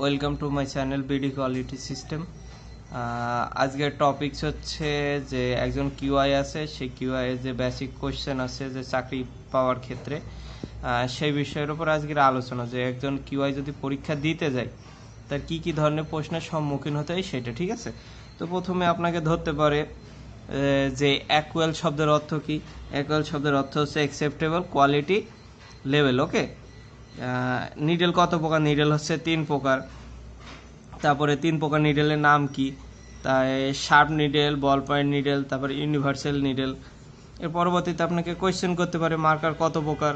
Welcome to my channel BD quality system আজকের topics হচ্ছে যে একজন কিউআই আছে সেই কিউআই যে বেসিক কোশ্চেন আছে, যে চাকরি পাওয়ার ক্ষেত্রে সেই বিষয়ের উপর আজকের আলোচনা। যে একজন কিউআই যদি পরীক্ষা দিতে যায়, তার কি কি ধরনের প্রশ্নের সম্মুখীন হতে হয় সেটা, ঠিক আছে? তো প্রথমে আপনাকে ধরতে পারে যে অ্যাকুয়াল শব্দের অর্থ কি? অ্যাকুয়াল শব্দের অর্থ হচ্ছে acceptable quality level okay needle কত প্রকার? নিডেল হচ্ছে তিন প্রকার। তারপরে তিন প্রকার নিডেলের নাম কি? তাই sharp needle ball point needle তারপরে ইউনিভার্সাল নিডেল এর পরবর্তীতে আপনাকে কোয়েশ্চেন করতে পারে মার্কার কত প্রকার?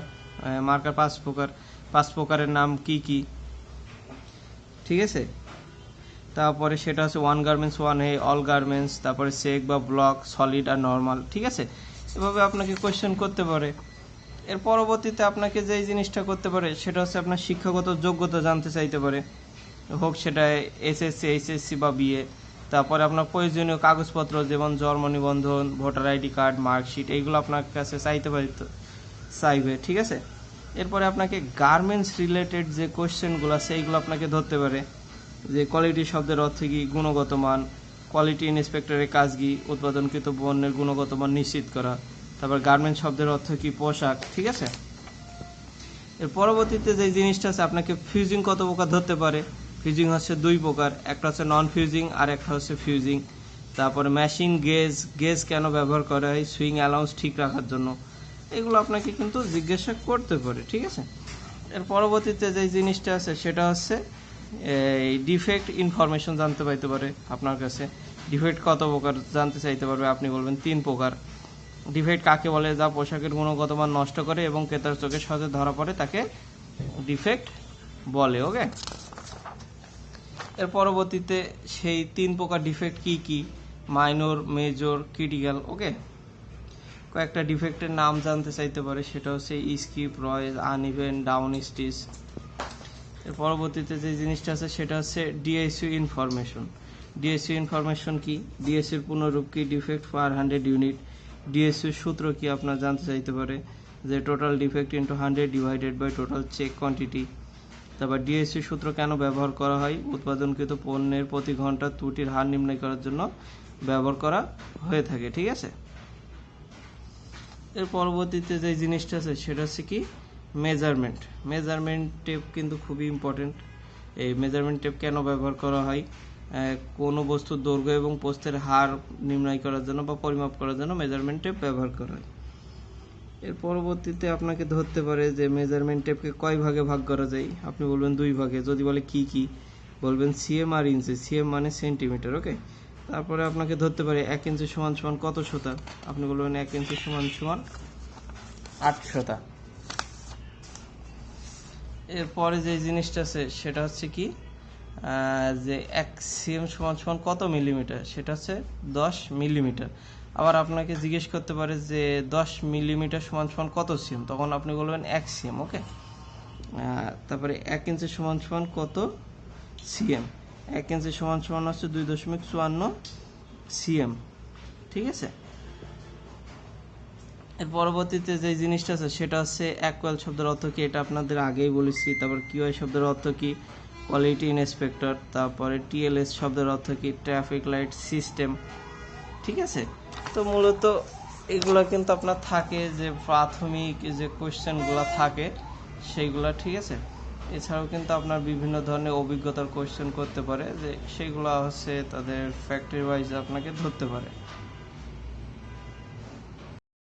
মার্কার পাঁচ প্রকার। পাঁচ প্রকারের নাম কি কি? ঠিক আছে? তারপরে সেটা হচ্ছে ওয়ান গার্মেন্টস ওয়ান হে অল গার্মেন্টস তারপরে সেক বা ব্লক সলিড আর নর্মাল ঠিক আছে? এভাবে আপনাকে কোয়েশ্চেন করতে পারে। এর পরবর্তীতে আপনাকে যেই জিনিসটা করতে পারে, সেটা হচ্ছে আপনার শিক্ষাগত যোগ্যতা জানতে চাইতে পারে। হোক সেটা এসএসসি, এইচএসসি বা বিএ। তারপরে আপনার প্রয়োজনীয় কাগজপত্র যেমন জন্ম নিবন্ধন, ভোটার আইডি কার্ড, মার্কশিট, এইগুলো আপনার কাছে চাইতে পারে চাইবে, ঠিক আছে? এরপরে আপনাকে গার্মেন্টস রিলেটেড যে কোশ্চেনগুলো সেইগুলো আপনাকে ধরতে পারে। যে কোয়ালিটি শব্দের অর্থ কি, গুণগত মান, কোয়ালিটি ইন্সপেক্টরের কাজ কি, উৎপাদনকৃত পণ্যের গুণগত মান নিশ্চিত করা। তারপর গার্মেন্ট শব্দের অর্থ কি পোশাক, ঠিক আছে? এর পরবর্তীতে যে জিনিসটা আছে, আপনাকে ফিউজিং কত প্রকার ধরতে পারে? ফিউজিং হচ্ছে দুই প্রকার, একটা হচ্ছে নন ফিউজিং আর একটা হচ্ছে ফিউজিং তারপরে মেশিন গেজ গেজ কেন ব্যবহার করা হয়? সুইং অ্যালাউন্স ঠিক রাখার জন্য। এগুলো আপনাকে কিন্তু জিজ্ঞাসা করতে পারে, ঠিক আছে? এর পরবর্তীতে যে জিনিসটা আছে, সেটা হচ্ছে, এই ডিফেক্ট ইনফরমেশন জানতে পাইতে পারে আপনার কাছে। ডিফেক্ট কত প্রকার জানতে চাইতে পারবে, আপনি বলবেন তিন প্রকার। ডিফেক্ট কাকে বলে, যা পোশাকের গুণগত মান নষ্ট করে এবং ক্রেতার চোখের সাথে ধরা পড়ে তাকে ডিফেক্ট বলে, ওকে? এর পরবর্তীতে সেই তিন প্রকার ডিফেক্ট কি কি? Minor, major, critical, okay? কয়েকটা ডিফেক্টের নাম জানতে চাইতে পারে, সেটা হচ্ছে স্কিপ, রয়েস, আনইভেন, ডাউন, স্টিচ। এর পরবর্তীতে যে জিনিসটা আছে, সেটা হচ্ছে ডিএসইউ ইনফরমেশন। ডিএসইউ ইনফরমেশন কি? ডিএসইউর পুনরূপ কি? Defect per hundred unit. DSU সূত্র কি আপনার জানতে চাইতে পারে? যে total defect into hundred divided by total check quantity তারপর ডিএসসি সূত্র কেন ব্যবহার করা হয়? উৎপাদনকৃত পণ্যের প্রতি ঘণ্টা ত্রুটির হার নির্ণয় করার জন্য ব্যবহার করা হয়ে থাকে, ঠিক আছে? এর পরবর্তীতে যে জিনিসটা আছে, সেটা হচ্ছে কি? মেজারমেন্ট মেজারমেন্ট টেপ কিন্তু খুবই ইম্পর্টেন্ট এই মেজারমেন্ট টেপ কেন ব্যবহার করা হয়? কোনো বস্তুর দৈর্ঘ্য এবং প্রস্থের হার নির্ণয় করার জন্য বা পরিমাপ করার জন্য মেজারমেন্ট টেপ ব্যবহার করা হয়। এর পরবর্তীতে আপনাকে ধরতে পারে যে মেজারমেন্ট টেপকে কয় ভাগে ভাগ করা যায়? আপনি বলবেন দুই ভাগে। যদি বলে কি কি? বলবেন সিএম আর ইঞ্চি সিএম মানে সেন্টিমিটার ওকে তারপরে আপনাকে ধরতে পারে এক ইঞ্চি সমান সমান কত শতা? আপনি বলবেন এক ইঞ্চি সমান সমান আট শতা। এরপরে যে জিনিসটা আছে, সেটা হচ্ছে কি? যে এক সিএম সমান সমান কত মিলিমিটার? সেটা হচ্ছে দশ মিলিমিটার। আবার আপনাকে জিজ্ঞেস করতে পারে যে দশ মিলিমিটার সমান সমান কত সিএম? তখন আপনি বলবেন এক সিএম ওকে তারপরে এক ইঞ্চি সমান সমান কত সিএম? এক ইঞ্চি সমান সমান হচ্ছে দুই দশমিক চুয়ান্ন সিএম। ঠিক আছে? এর পরবর্তীতে যে জিনিসটা আছে, সেটা হচ্ছে অ্যাকুয়াল শব্দের অর্থ কি? এটা আপনাদের আগেই বলেছি। তারপর কিউআই শব্দের অর্থ কি? কোয়ালিটি ইন্সপেক্টর তারপরে টিএলএস শব্দের অর্থ কি? ট্রাফিক লাইট সিস্টেম ঠিক আছে? তো মূলত এগুলো কিন্তু আপনার থাকে যে প্রাথমিক যে কোশ্চেনগুলো থাকে, সেইগুলো ঠিক আছে? এছাড়াও কিন্তু আপনার বিভিন্ন ধরনের অভিজ্ঞতার কোশ্চেন করতে পারে যে সেগুলো হচ্ছে তাদের ফ্যাক্টরি ওয়াইজ আপনাকে ধরতে পারে।